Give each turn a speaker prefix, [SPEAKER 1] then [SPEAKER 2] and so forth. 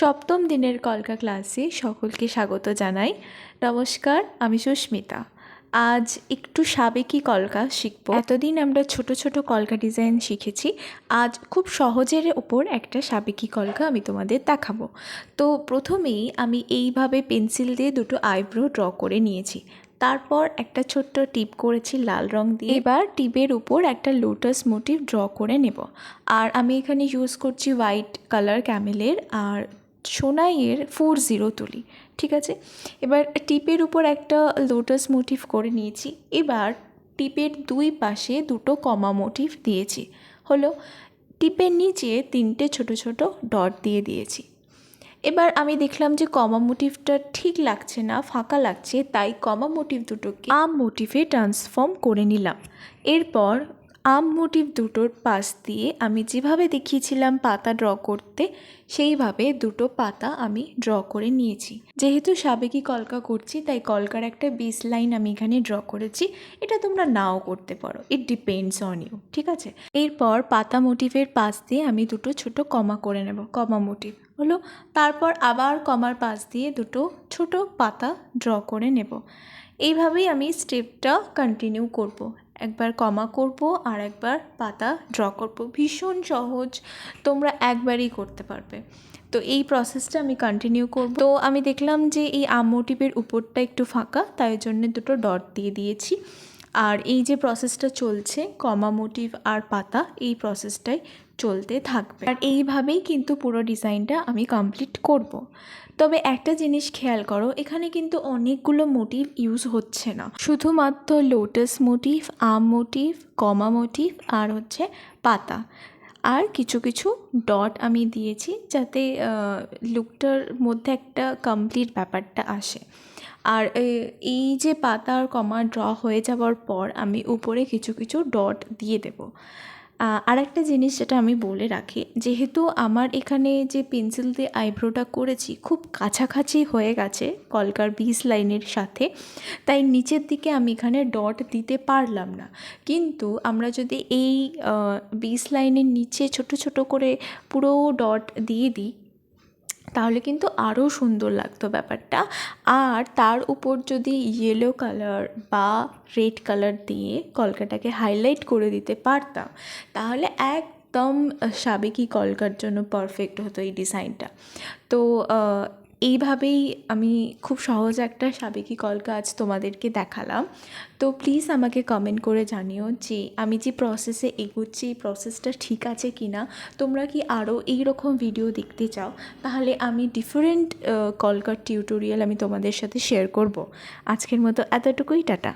[SPEAKER 1] সপ্তম দিনের কলকা ক্লাসে সকলকে স্বাগত জানাই। নমস্কার, আমি সুস্মিতা। আজ একটু সাবেকি কলকা শিখব। এতদিন আমরা ছোট ছোট কলকা ডিজাইন শিখেছি। আজ খুব সহজের ওপর একটা সাবেকি কলকা আমি তোমাদের দেখাবো। তো প্রথমেই আমি এইভাবে পেন্সিল দিয়ে দুটো আইব্রো ড্র করে নিয়েছি। তারপর একটা ছোট্ট টিপ করেছি লাল রং দিয়ে। এবার টিপের উপর একটা লোটাস মোটিভ ড্র করে নেব। আর আমি এখানে ইউজ করছি হোয়াইট কালার ক্যামেলের আর সোনাইয়ের ফোর জিরো তুলি, ঠিক আছে? এবার টিপের উপর একটা লোটাস মোটিভ করে নিয়েছি। এবার টিপের দুই পাশে দুটো কমা মোটিভ দিয়েছি। হলো, টিপের নিচে তিনটে ছোট ছোট ডট দিয়ে দিয়েছি। এবার আমি দেখলাম যে কমা মোটিভটা ঠিক লাগছে না, ফাঁকা লাগছে, তাই কমা মোটিভ দুটোকে আম মোটিভে ট্রান্সফর্ম করে নিলাম। এরপর আম মোটিভ দুটোর পাশ দিয়ে আমি যেভাবে দেখিয়েছিলাম পাতা ড্র করতে, সেইভাবে দুটো পাতা আমি ড্র করে নিয়েছি। যেহেতু সাবেকি কলকা করছি, তাই কলকার একটা বেস লাইন আমি এখানে ড্র করেছি। এটা তোমরা নাও করতে পারো। ইট ডিপেন্ডস অন ইউ ঠিক আছে? এরপর পাতা মোটিভের পাশ দিয়ে আমি দুটো ছোট কমা করে নেব, কমা মোটিভ। হলো, তারপর আবার কমার পাশ দিয়ে দুটো ছোট পাতা ড্র করে নেব। এইভাবেই আমি স্টেপটা কন্টিনিউ করব। একবার কমা করব আর একবার পাতা ড্র করব। ভীষণ সহজ, তোমরা একবারই করতে পারবে। তো এই প্রসেসটা আমি কন্টিনিউ করব। তো আমি দেখলাম যে এই আম মোটিভের উপরটা একটু ফাঁকা, তাই জন্য দুটো ডট দিয়ে দিয়েছি। আর এই যে প্রসেসটা চলছে কমা মোটিভ আর পাতা, এই প্রসেসটাই চলতে থাকবে। আর এইভাবেই কিন্তু পুরো ডিজাইনটা আমি কমপ্লিট করব। তবে একটা জিনিস খেয়াল করো, এখানে কিন্তু অনেকগুলো মোটিভ ইউজ হচ্ছে না। শুধুমাত্র লোটাস মোটিভ আম মোটিভ কমা মোটিভ আর হচ্ছে পাতা। আর কিছু কিছু ডট আমি দিয়েছি যাতে লুকটার মধ্যে একটা কমপ্লিট ব্যাপারটা আসে। আর এই যে পাতা আর কমা ড্র হয়ে যাওয়ার পর আমি উপরে কিছু কিছু ডট দিয়ে দেবো। আর একটা জিনিস যেটা আমি বলে রাখি, যেহেতু আমার এখানে যে পেন্সিল দিয়ে আইব্রোটা করেছি খুব কাছাকাছি হয়ে গেছে কলকার বিস লাইনের সাথে, তাই নিচের দিকে আমি এখানে ডট দিতে পারলাম না। কিন্তু আমরা যদি এই বিস লাইনের নিচে ছোট ছোট করে পুরো ডট দিয়ে দিই তাহলে কিন্তু আরও সুন্দর লাগতো ব্যাপারটা। আর তার উপর যদি ইয়েলো কালার বা রেড কালার দিয়ে কলকাটাকে হাইলাইট করে দিতে পারতাম, তাহলে এক একদম সাবেকি কলকার জন্য পারফেক্ট হতো এই ডিজাইনটা তো এইভাবেই আমি খুব সহজ একটা সাবেকি কলকা আজ তোমাদেরকে দেখালাম। তো প্লিজ আমাকে কমেন্ট করে জানিও যে আমি যে প্রসেসে এগোচ্ছি, এই প্রসেসটা ঠিক আছে কি না তোমরা কি আরও এইরকম ভিডিও দেখতে চাও? তাহলে আমি ডিফারেন্ট কলকার টিউটোরিয়াল আমি তোমাদের সাথে শেয়ার করব। আজকের মতো এতটুকুই, টাটা।